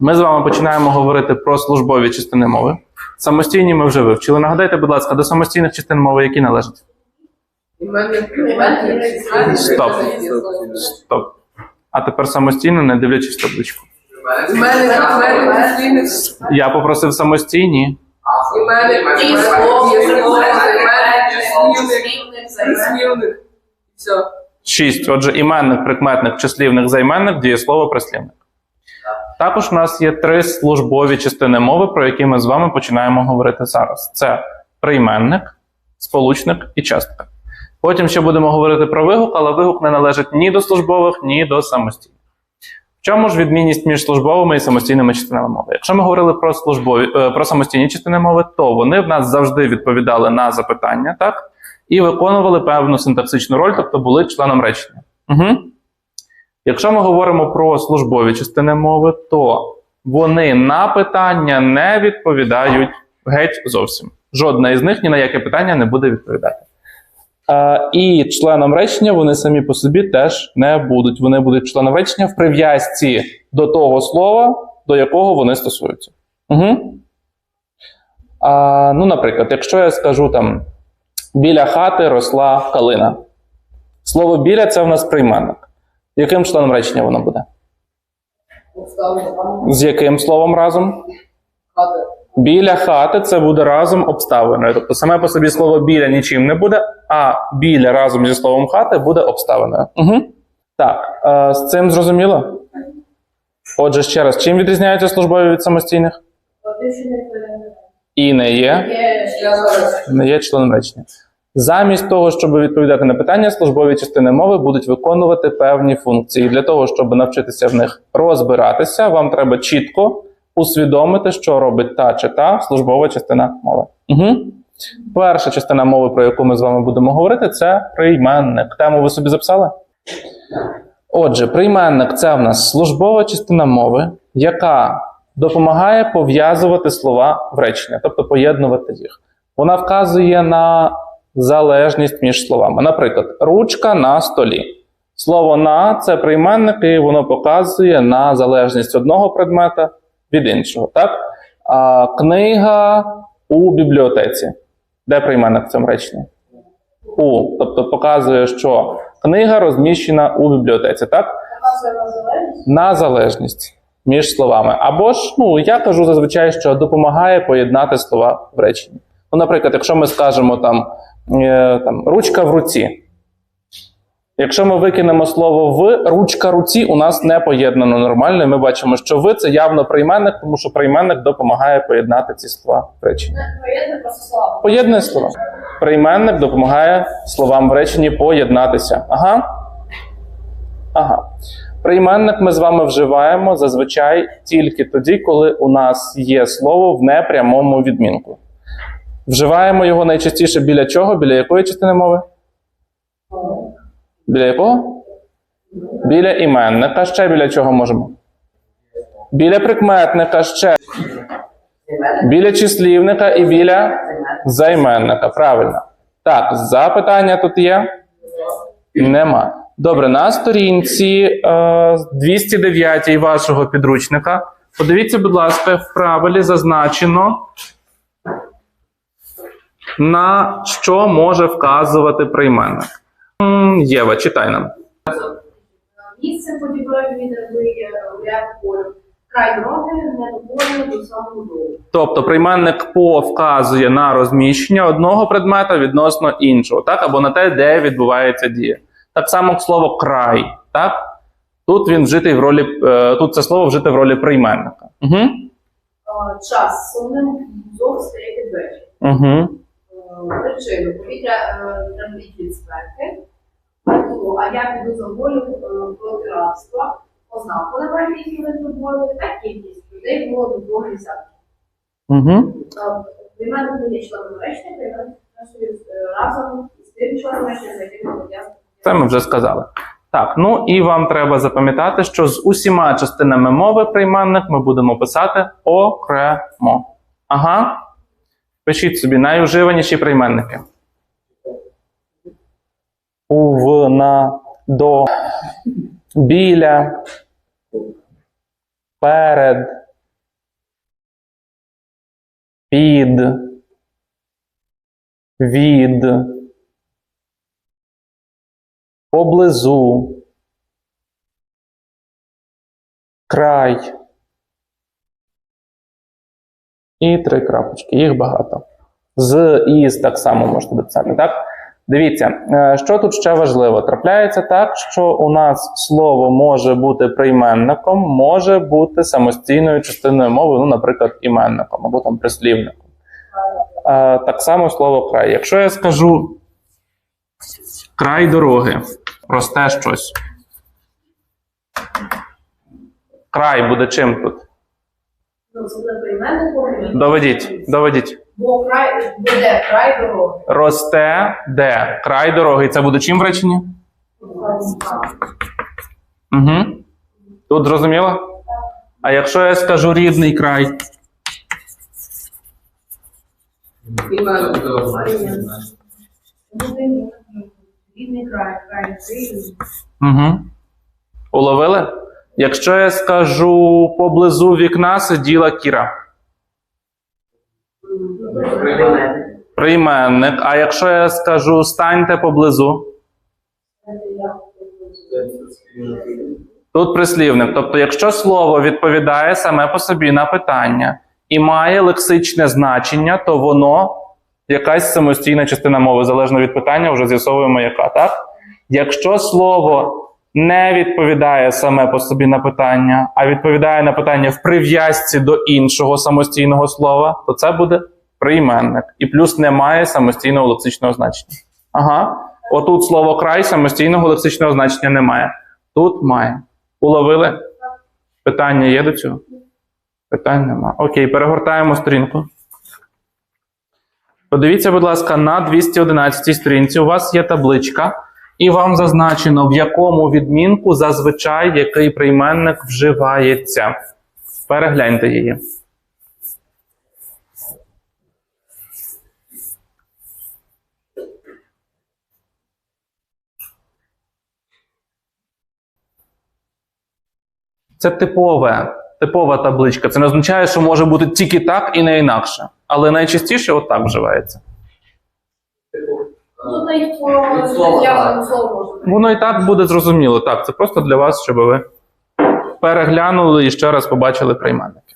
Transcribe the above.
Ми з вами починаємо говорити про службові частини мови. Самостійні ми вже вивчили. Нагадайте, будь ласка, до самостійних частин мови, які належать? Стоп. Стоп. А тепер самостійно, не дивлячись табличку. Я попросив самостійні. Шість. Отже, іменник, прикметник, числівник, займенник, дієслово, прислівник. Також у нас є три службові частини мови, про які ми з вами починаємо говорити зараз: це прийменник, сполучник і частка. Потім ще будемо говорити про вигук, але вигук не належить ні до службових, ні до самостійних. В чому ж відмінність між службовими і самостійними частинами мови? Якщо ми говорили про службові е, про самостійні частини мови, то вони в нас завжди відповідали на запитання, так? І виконували певну синтаксичну роль, тобто були членом речення. Угу. Якщо ми говоримо про службові частини мови, то вони на питання не відповідають геть зовсім. Жодна із них ні на яке питання не буде відповідати. А, і членом речення вони самі по собі теж не будуть. Вони будуть членом речення в прив'язці до того слова, до якого вони стосуються. Угу. А, ну, наприклад, якщо я скажу там біля хати росла калина. Слово біля це в нас прийменник. Яким членом речення воно буде? З яким словом разом? Біля хати це буде разом обставиною. Тобто саме по собі слово біля нічим не буде, а біля разом зі словом хати буде обставиною. Угу. Так, е, з цим зрозуміло? Отже, ще раз, чим відрізняються службові від самостійних? І не є. Не є членом речення. Замість того, щоб відповідати на питання, службові частини мови будуть виконувати певні функції. Для того, щоб навчитися в них розбиратися, вам треба чітко усвідомити, що робить та чи та службова частина мови. Угу. Перша частина мови, про яку ми з вами будемо говорити, це прийменник. Тему ви собі записали? Отже, прийменник це в нас службова частина мови, яка допомагає пов'язувати слова в речення, тобто поєднувати їх. Вона вказує на залежність між словами. Наприклад, ручка на столі. Слово на це прийменник, і воно показує на залежність одного предмета від іншого. Так? А, книга у бібліотеці. Де прийменник в цьому реченні? У. Тобто показує, що книга розміщена у бібліотеці. Так? На залежність між словами. Або ж, ну, я кажу зазвичай, що допомагає поєднати слова в реченні. Ну, наприклад, якщо ми скажемо там, там ручка в руці. Якщо ми викинемо слово в, ручка руці у нас не поєднано нормально. і Ми бачимо, що в це явно прийменник, тому що прийменник допомагає поєднати ці слова в реченні. Поєднує слова. Прийменник допомагає словам в реченні поєднатися. Ага. Ага. Прийменник ми з вами вживаємо зазвичай тільки тоді, коли у нас є слово в непрямому відмінку. Вживаємо його найчастіше біля чого? Біля якої частини мови? Біля якого? Біля іменника. Ще біля чого можемо? Біля прикметника ще. Біля числівника і біля займенника. Правильно. Так, запитання тут є? Нема. Добре, на сторінці е, 209 вашого підручника. Подивіться, будь ласка, в правилі зазначено, на що може вказувати прийменник. Єва, читай нам. Місце подібної відповіді. Край дороги не до самого дому. Тобто прийменник по вказує на розміщення одного предмета відносно іншого, так? Або на те, де відбувається дія. Так само слово край, так? Тут він вжитий в ролі, е, тут це слово вжите в ролі прийменника. Угу. Час сумним зов стає під вечір. Угу. Причину повітря е, тремтить від спеки. А я піду за волю е, проти рабства. Ознаку на варті витребою та кількість людей було до двох десятків. Не є членом речення, прийменник е, разом з тим членом речення, яким пов'язаний. Це ми вже сказали. Так, ну і вам треба запам'ятати, що з усіма частинами мови прийменник ми будемо писати окремо. Ага. Пишіть собі найуживаніші прийменники. У, в, на, до, біля, перед, під, від, поблизу, край. І три крапочки. Їх багато. З із так само можете дописати, так? Дивіться, е, що тут ще важливо. Трапляється так, що у нас слово може бути прийменником, може бути самостійною частиною мови, ну, наприклад, іменником або там прислівником. Е, Так само слово край. Якщо я скажу край дороги, просте щось. Край буде чим тут? Ну, це буде прийменник, Доведіть, доведіть. Бо край буде край дороги. Росте де? Край дороги. Це буде чим в реченні? Угу. Тут зрозуміло? А якщо я скажу рідний край, рідний край, край угу. уловили? Якщо я скажу поблизу вікна сиділа Кіра. Прийменник. А якщо я скажу станьте поблизу, тут прислівник. Тобто, якщо слово відповідає саме по собі на питання і має лексичне значення, то воно якась самостійна частина мови, залежно від питання, вже з'ясовуємо, яка, так? Якщо слово не відповідає саме по собі на питання, а відповідає на питання в прив'язці до іншого самостійного слова, то це буде прийменник. І плюс не має самостійного лексичного значення. Ага. Отут слово край самостійного лексичного значення немає. Тут має. Уловили? Питання є до цього? Питань нема. Окей, перегортаємо сторінку. Подивіться, будь ласка, на 211 сторінці у вас є табличка, і вам зазначено, в якому відмінку зазвичай який прийменник вживається. Перегляньте її. Це типове, типова табличка. Це не означає, що може бути тільки так і не інакше. Але найчастіше отак вживається. Ну, та слово, Від слова, зв'язане слово. Воно і так буде зрозуміло. Так, це просто для вас, щоб ви переглянули і ще раз побачили прийменники.